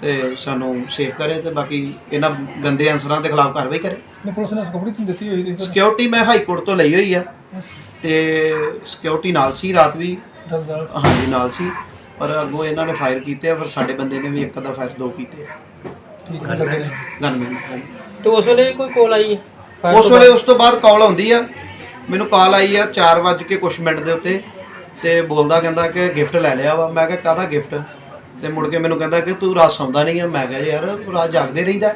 ਤੇ ਸਾਨੂੰ ਸੇਫ ਕਰੇ ਤੇ ਬਾਕੀ ਇਹਨਾਂ ਗੰਦੇ ਅਨਸਰਾਂ ਦੇ ਖਿਲਾਫ ਕਾਰਵਾਈ ਕਰੇ। ਨੇ ਪੁਲਿਸ ਨੇ ਸਕੂਟਰੀ ਤੁਹਾਨੂੰ ਦਿੱਤੀ ਹੋਈ ਸੀ ਸਿਕਿਉਰਿਟੀ ਮੈਂ ਹਾਈ ਕੋਰਟ ਤੋਂ ਲਈ ਹੋਈ ਆ। ਤੇ ਸਿਕਿਉਰਿਟੀ ਨਾਲ ਸੀ ਰਾਤ ਵੀ। ਹਾਂਜੀ ਨਾਲ ਸੀ। ਪਰ ਅੱਗੋਂ ਇਹਨਾਂ ਨੇ ਫਾਇਰ ਕੀਤੇ ਆ ਪਰ ਸਾਡੇ ਬੰਦੇ ਨੇ ਵੀ ਇੱਕ ਦਾ ਫਾਇਰ ਦੋ ਕੀਤੇ ਆ। ਠੀਕ ਹੈ ਗਨਮੈਨ ਤੇ ਉਸ ਵੇਲੇ ਕੋਈ ਕੋਲ ਆਈ? ਹੈ ਉਸ ਤੋਂ ਵੇਲੇ ਉਸ ਤੋਂ ਬਾਅਦ ਕਾਲ ਆਉਂਦੀ ਆ। ਮੈਨੂੰ ਕਾਲ ਆਈ ਆ 4 ਵਜੇ ਕੇ ਕੁਛ ਮਿੰਟ ਦੇ ਉੱਤੇ। ਤੇ ਬੋਲਦਾ ਕਹਿੰਦਾ ਕਿ ਗਿਫਟ ਲੈ ਲਿਆ ਵਾ। ਮੈਂ ਕਿਹਾ ਕਾਹਦਾ ਗਿਫਟ ਤੇ ਮੁੜ ਕੇ ਮੈਨੂੰ ਕਹਿੰਦਾ ਕਿ ਤੂੰ ਰਾਤ ਸੌਂਦਾ ਨਹੀਂ ਹੈ ਮੈਂ ਕਿਹਾ ਯਾਰ ਰਾਤ ਜਾਗਦੇ ਰਹੀਦਾ।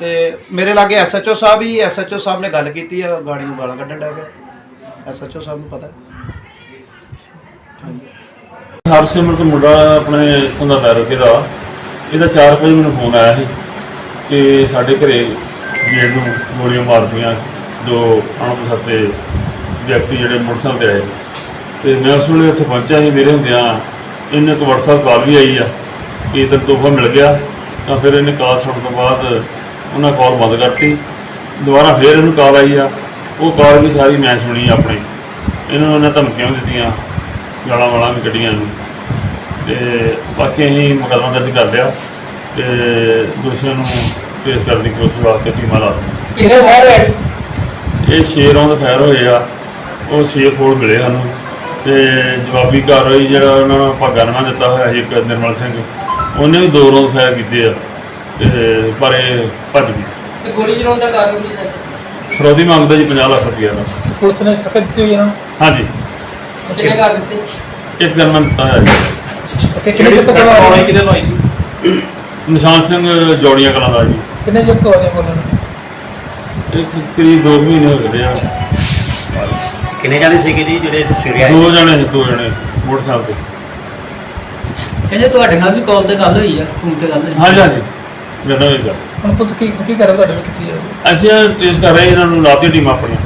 ਤੇ ਮੇਰੇ ਲਾਗੇ ਐਸਐਚਓ ਸਾਹਿਬ ਹੀ, ਐਸਐਚਓ ਸਾਹਿਬ ਨੇ ਗੱਲ ਕੀਤੀ ਆ, ਗਾੜੀ ਨੂੰ ਗਾਲਾਂ ਕੱਢਣ ਲੱਗ ਪਿਆ ਐਸਐਚਓ ਸਾਹਿਬ ਨੂੰ ਪਤਾ। ਹਾਂਜੀ। ਹਰਸਿਮਰਤ ਮੁੰਡਾ ਆਪਣੇ ਇੱਥੋਂ ਦਾ ਬੈਰੋਕੇ ਦਾ। ਇਹਦਾ 4 ਵਜੇ ਮੈਨੂੰ ਫੋਨ ਆਇਆ ਸੀ ਕਿ ਸਾਡੇ ਘਰੇ ਗੇਟ ਨੂੰ ਗੋਲੀਆਂ ਮਾਰਦੀਆਂ ਜੋ ਅਣਪਛਾਤੇ ਵਿਅਕਤੀ ਜਿਹੜੇ ਮੋਟਰਸਾਈਕਲ ਤੇ ਆਏ। ਤੇ ਮੈਂ ਉਸ ਵੇਲੇ ਉੱਥੇ ਪਹੁੰਚਿਆ ਸੀ, ਮੇਰੇ ਹੁੰਦਿਆਂ ਇਹਨੇ ਇੱਕ WhatsApp ਕਾਲ ਵੀ ਆਈ ਆ ਕਿ ਇਧਰ ਤੋਹਫਾ ਮਿਲ ਗਿਆ ਤਾਂ ਫਿਰ ਇਹਨੇ ਕਾਲ ਸੁਣਨ ਤੋਂ ਬਾਅਦ ਉਹਨਾਂ ਕਾਲ ਬੰਦ ਕਰਤੀ। ਦੁਬਾਰਾ ਫਿਰ ਇਹਨੂੰ ਕਾਲ ਆਈ ਆ। ਉਹ ਕਾਲ ਵੀ ਸਾਰੀ ਮੈਂ ਸੁਣੀ ਆਪਣੇ। ਇਹਨਾਂ ਨੂੰ ਉਹਨਾਂ ਧਮਕੀਆਂ ਦਿੱਤੀਆਂ ਗਾਲਾਂ ਵਾਲਾਂ ਵੀ ਕੱਢੀਆਂ ਨੂੰ ਤੇ ਬਾਕੀ ਅਸੀਂ ਮੁਕੱਦਮਾ ਦਰਜ ਕਰ ਲਿਆ ਤੇ ਦੋਸ਼ੀਆਂ ਨੂੰ ਪੇਸ਼ ਕਰਨ ਦੀ ਕੋਸ਼ਿਸ਼ ਵਾਸਤੇ ਟੀਮਾਂ ਲਾ ਦਿੱਤੀਆਂ। ਕਿਹਨੇ ਫਾਇਰ ਹੋਇਆ ਇਹ ਛੇ ਰੌਂਦ ਫਾਇਰ ਹੋਏ ਆ। ਉਹ ਛੇ ਫੋੜ ਮਿਲੇ ਸਾਨੂੰ। ਤੇ ਜਵਾਬੀ ਕਾਰਵਾਈ ਜਿਹੜਾ ਉਹਨਾਂ ਨੂੰ ਭਾਗਾ ਨਵਾਂ ਦਿੱਤਾ ਹੋਇਆ ਸੀ ਇੱਕ ਨਿਰਮਲ ਸਿੰਘ ਉਹਨੇ ਵੀ ਦੋ ਰੌਂਦ ਫਾਇਰ ਕੀਤੇ ਆ ਤੇ ਪਰ ਇਹ ਭੱਜ ਗਈ ਤੇ ਗੋਲੀ ਚਲਾਉਣ ਦਾ ਕਾਰਨ ਕੀ ਸਰ? ਫਰੋਦੀ ਮੰਗਦਾ ਜੀ 50 ਲੱਖ ਰੁਪਈਆ ਦਾ। ਪੁਲਿਸ ਨੇ ਸ਼ਿਕਾਇਤ ਦਿੱਤੀ ਹੋਈ ਇਹਨਾਂ ਨੂੰ? ਹਾਂਜੀ। ਕਿਹਨੇ ਕਰ ਦਿੱਤੇ? ਇੱਕ ਗਨਮੈਨ ਦਿੱਤਾ ਹੋਇਆ ਜੀ। ਤੇ ਕਿੰਨੇ ਚਿਰ ਤੋਂ ਕੋਲ ਆ ਰਹੀ ਕਿਹਦੇ ਲਾਈ ਸੀ? ਨਿਸ਼ਾਨ ਸਿੰਘ ਜੋੜੀਆਂ ਕਲਾਂ ਦਾ ਜੀ। ਕਿੰਨੇ ਚਿਰ ਤੋਂ ਬੋਲਣ ਇਹ ਕਰੀਬ 2 ਮਹੀਨੇ ਹੋ ਗਏ ਆ। ਕਿੰਨੇ ਜਾਣੇ ਸੀਗੇ ਜੀ ਜਿਹੜੇ ਸਵੇਰੇ ਆਏ? ਦੋ ਜਣੇ ਸੀ ਦੋ ਜਣੇ ਮੋਟਰਸਾਈਕਲ ਤੇ। ਕਹਿੰਦੇ ਤੁਹਾਡੇ ਨਾਲ ਵੀ ਕਾਲ ਤੇ ਗੱਲ ਹੋਈ ਆ ਫੋਨ ਤੇ ਗੱਲ ਹੋਈ। ਹਾਂਜੀ ਹਾਂਜੀ। ਜਦੋਂ ਇਹ ਗੱਲ ਹੁਣ ਪੁਲਿਸ ਕੀ ਕੀ ਕਰ ਰਹੀ ਤੁਹਾਡੇ ਵਿੱਚ ਕੀਤੀ ਹੈ? ਅਸੀਂ ਟ੍ਰੇਸ ਕਰ ਰਹੇ ਇਹਨਾਂ ਨੂੰ ਲਾਤੀ ਟੀਮ ਆਪਣੀ